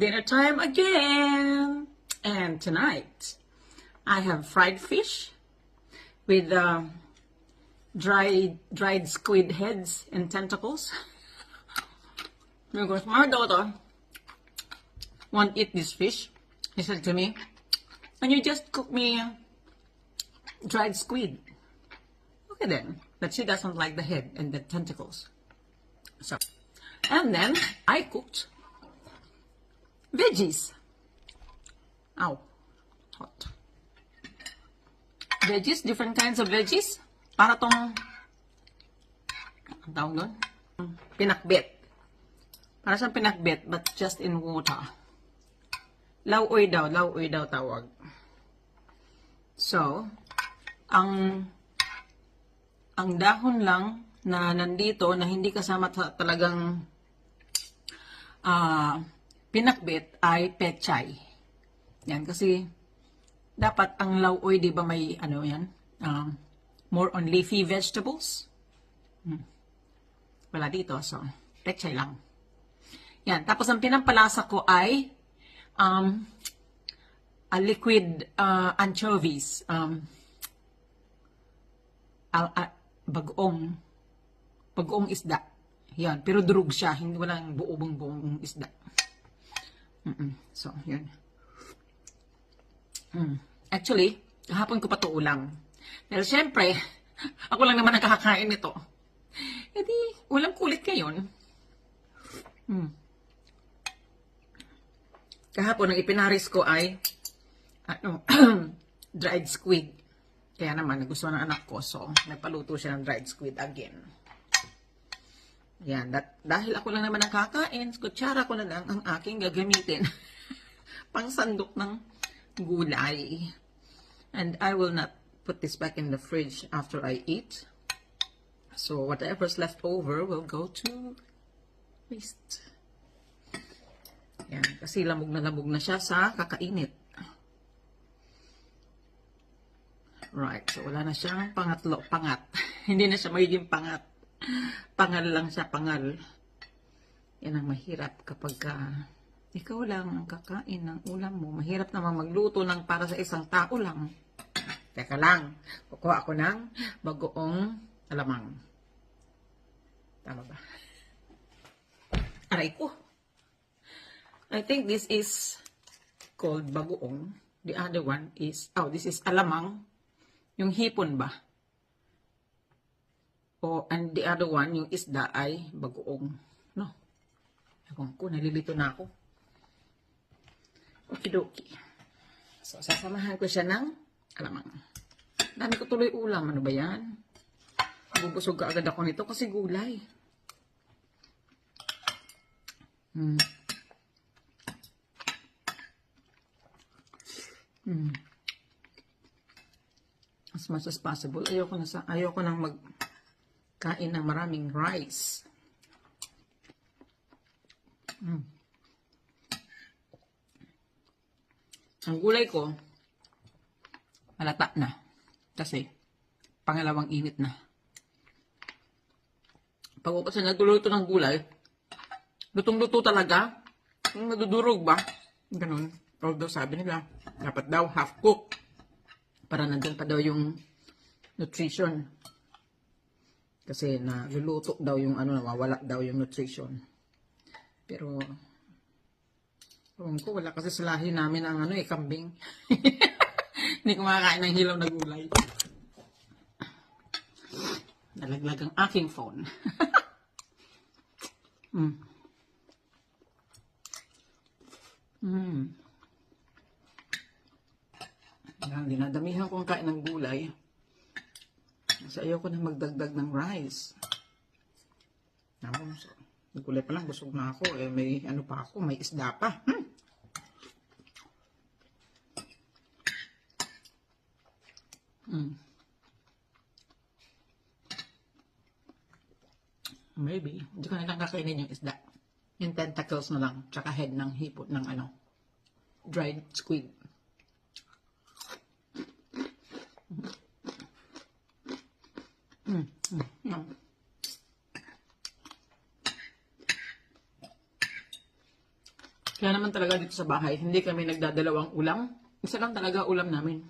dinner time again. And tonight, I have fried fish with uh, dried dried squid heads and tentacles. Because my daughter won't eat this fish. He said to me, "Can you just cook me dried squid?" Okay then, but she doesn't like the head and the tentacles. So, and then I cooked veggies. Ow, hot. Veggies, different kinds of veggies. Para tong, ang tawag doon? Pinakbet. Para sa pinakbet, but just in water. Lauoy daw, lauoy daw tawag. So, ang ang dahon lang na nandito na hindi kasama sa talagang ah pinakbet ay pechay. Yan kasi dapat ang lauoy 'di ba may ano yan? Um, more on leafy vegetables. Hmm. Wala dito so pechay lang. Yan, tapos ang pinampalasa ko ay um a liquid uh, anchovies. Um, a- a- bagoong bagoong isda. Yan, pero durog siya, hindi walang buong buong isda. Mm-mm. So, yun. Mm. Actually, kahapon ko pa to ulam. Dahil syempre, ako lang naman ang kakakain nito. E di, walang kulit ngayon. Mm. Kahapon, ang ipinaris ko ay ano, dried squid. Kaya naman, nagustuhan ng anak ko. So, nagpaluto siya ng dried squid again. Yan. Dat, dahil ako lang naman ang kakain, kutsara ko na lang ang aking gagamitin. pang sandok ng gulay. And I will not put this back in the fridge after I eat. So, whatever's left over will go to waste. Yan. Kasi lamog na lamog na siya sa kakainit. Right. So, wala na siyang pangatlo, pangat. Hindi na siya magiging pangat. Pangal lang siya, pangal. Yan ang mahirap kapag ka ikaw lang ang kakain ng ulam mo. Mahirap naman magluto ng para sa isang tao lang. Teka lang. Kukuha ako ng bagoong alamang. Tama ba? Aray ko. I think this is called bagoong. The other one is, oh, this is alamang. Yung hipon ba? O, and the other one, yung isda ay bagoong. No? Ewan ko, nalilito na ako. Okidoki. So, sasamahan ko siya ng alamang. Dami ko tuloy ulam. Ano ba yan? Bubusog ka agad ako nito kasi gulay. Hmm. Hmm. As much as possible. Ayoko na sa, ayoko nang magkain ng maraming rice. Mm. Ang gulay ko, malata na. Kasi, pangalawang init na. Pag ako kasi nagluluto ng gulay, lutong-luto talaga. Nadudurog ba? Ganun. Although sabi nila, dapat daw half cook. Para nandun pa daw yung nutrition. Kasi naluluto daw yung ano, nawawala daw yung nutrition. Pero, ewan ko, wala kasi sa lahi namin ang ano eh, kambing. Hindi ko makakain ng hilaw na gulay. Nalaglag ang aking phone. Mm. Yan, dinadamihan kong kain ng gulay. Kasi ayoko na magdagdag ng rice. Ako, so, gulay pa lang, busog na ako. Eh, may ano pa ako, may isda pa. Hmm. Mm. Maybe. Hindi ko na lang kakainin yung isda. Yung tentacles na lang. Tsaka head ng hipot ng ano. Dried squid. Mm. Mm. Mm. Kaya naman talaga dito sa bahay, hindi kami nagdadalawang ulam. Isa lang talaga ulam namin.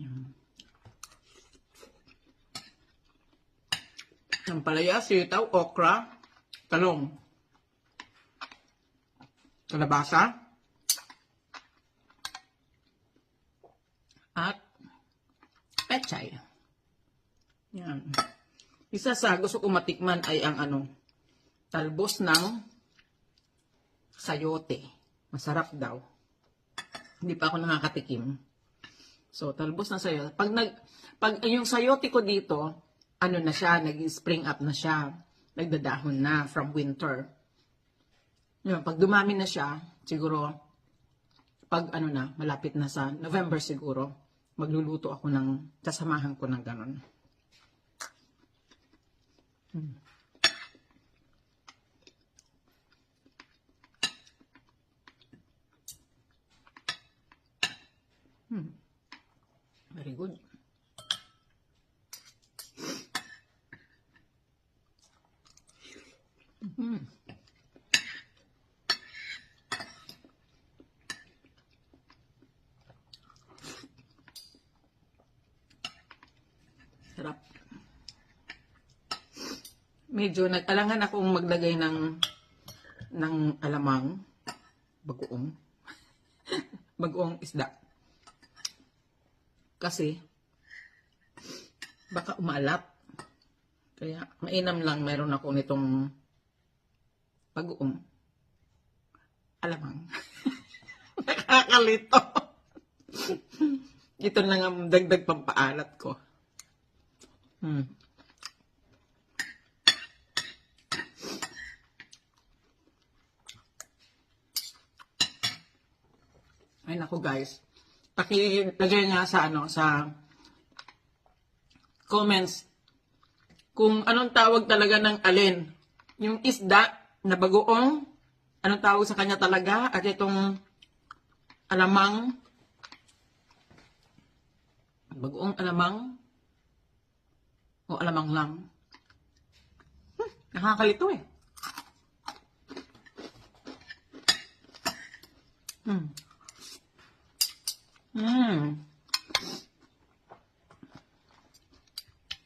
Yan. Ang palaya, sitaw, okra, talong, kalabasa, at pechay. Yan. Isa sa gusto kong matikman ay ang ano, talbos ng sayote. Masarap daw. Hindi pa ako nakakatikim. So, talbos ng sayote. Pag, nag, pag yung sayote ko dito, ano na siya, nag-spring up na siya. Nagdadahon na from winter. Yun, pag dumami na siya, siguro, pag ano na, malapit na sa November siguro, magluluto ako ng, sasamahan ko ng ganon. Hmm. Hmm. Very good. Hmm. Sarap. Medyo nag-alangan akong maglagay ng ng alamang bagoong bagoong isda. Kasi baka umalat. Kaya mainam lang meron ako nitong bagoong alamang. Nakakalito. Ito lang ang dagdag pampaalat ko. Hmm. Ay nako guys. Pakilagay nga sa ano sa comments kung anong tawag talaga ng alin. Yung isda na bagoong, anong tawag sa kanya talaga at itong alamang bagoong alamang o alamang lang. Hmm, nakakalito eh. Hmm. Hmm.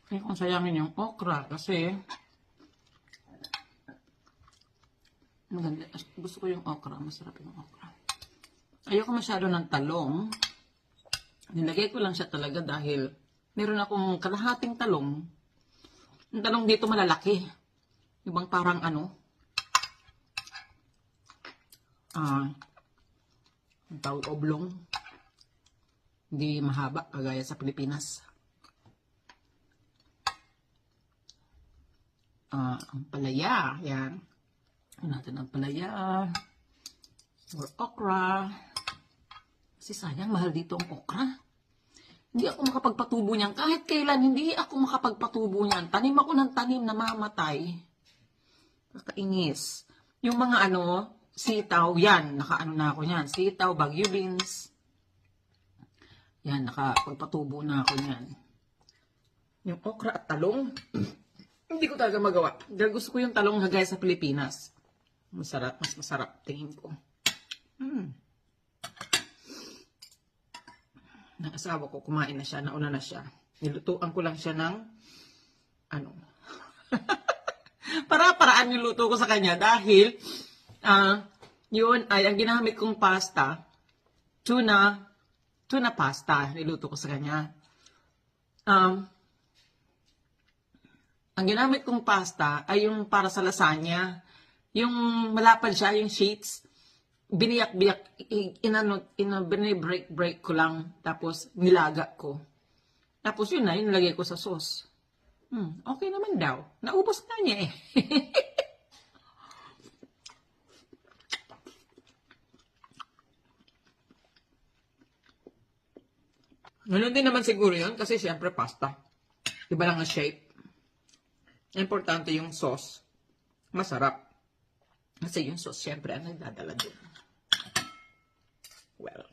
Kaya kung sayangin yung okra kasi maganda. Gusto ko yung okra. Masarap yung okra. Ayoko masyado ng talong. Nilagay ko lang siya talaga dahil meron akong kalahating talong. Yung talong dito malalaki. Ibang parang ano. Ah, ang tawag oblong. Hindi mahaba kagaya sa Pilipinas. Ah, ang palaya, yan. Ano natin ang palaya. Or okra. Kasi sayang, mahal dito ang okra. Hindi ako makapagpatubo niyan. Kahit kailan, hindi ako makapagpatubo niyan. Tanim ako ng tanim na mamatay. Kakainis. Yung mga ano, sitaw, yan. Nakaano na ako niyan. Sitaw, bagyo beans. Yan, nakapagpatubo na ako niyan. Yung okra at talong, hindi ko talaga magawa. Dahil gusto ko yung talong na gaya sa Pilipinas. Masarap, mas masarap tingin ko. Hmm. Ng ko, kumain na siya, nauna na siya. Nilutuan ko lang siya ng, ano, para-paraan niluto ko sa kanya dahil, ah, yun ay, ang ginamit kong pasta, tuna, tuna pasta, niluto ko sa kanya. Um, ang ginamit kong pasta ay yung para sa lasagna. Yung malapad siya, yung sheets. Biniyak-biyak, inano, ina, binibreak-break ko lang. Tapos nilaga ko. Tapos yun na, yun nilagay ko sa sauce. Hmm, okay naman daw. Naubos na niya eh. Ganun din naman siguro yun kasi syempre pasta. Iba lang ang shape. Importante yung sauce. Masarap. Kasi yung sauce, syempre, ang nagdadala dun. Well,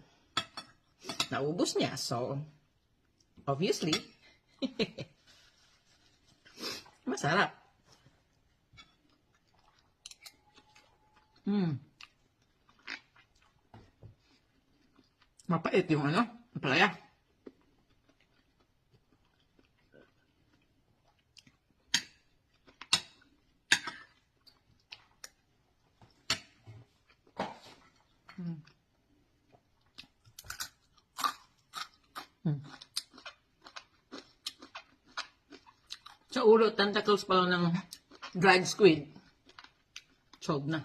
naubos niya. So, obviously, Masarap. Hmm. Mapait yung ano, palaya. Sa ulo, tentacles pa lang ng dried squid. Chog na.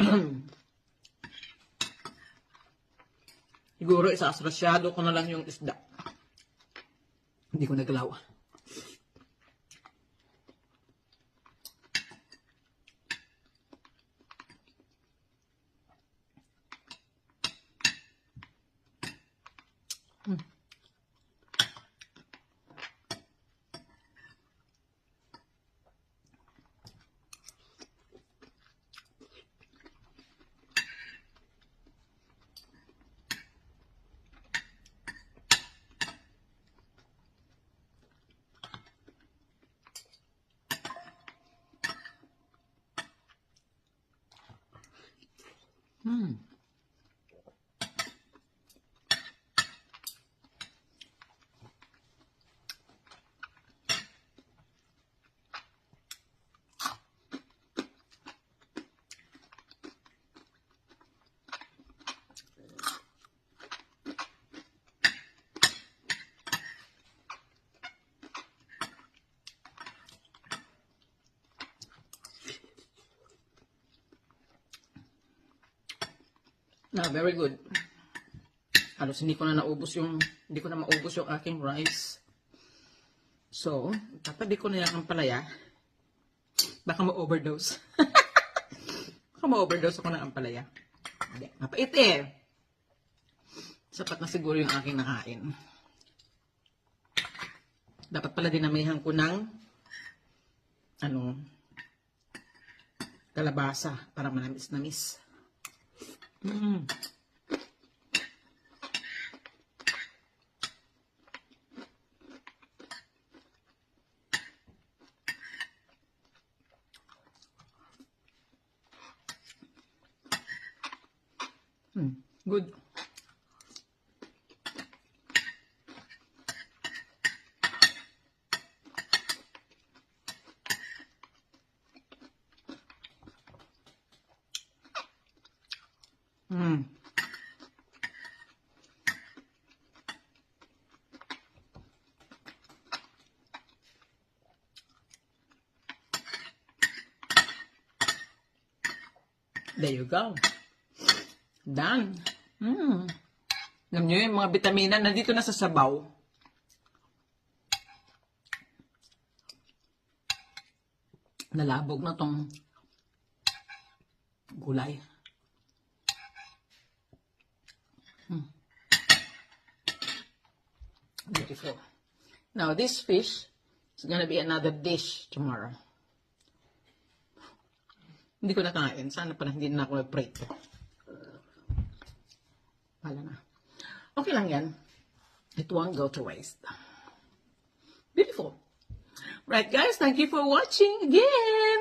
Siguro isasrasyado ko na lang yung isda. Hindi ko naglaw. Hmm. Na, very good. Halos hindi ko na naubos yung, hindi ko na maubos yung aking rice. So, tatabi ko na yan ang palaya. Baka ma-overdose. Baka ma-overdose ako ng ampalaya. Hindi, mapait eh. Sapat na siguro yung aking nakain. Dapat pala dinamihan ko ng ano, kalabasa para manamis-namis. Mm. Mm. Good. There you go. Done. Mm. Alam nyo yung mga vitamina nandito na sa sabaw. Nalabog na tong gulay. Beautiful. Now, this fish is gonna be another dish tomorrow. Hindi ko nakain. Sana pala hindi na ako nag-prito. Wala na. Okay lang yan. It won't go to waste. Beautiful. Right, guys. Thank you for watching again.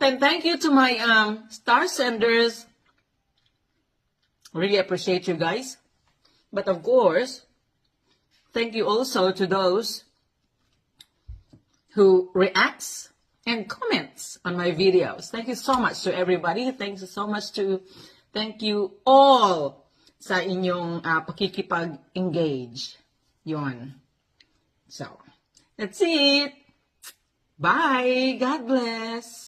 Then thank you to my um, star senders. Really appreciate you guys. But of course, thank you also to those who reacts and comments on my videos. Thank you so much to everybody. Thank you so much to thank you all sa inyong uh, pakikipag-engage. Yon. So, that's it. Bye. God bless.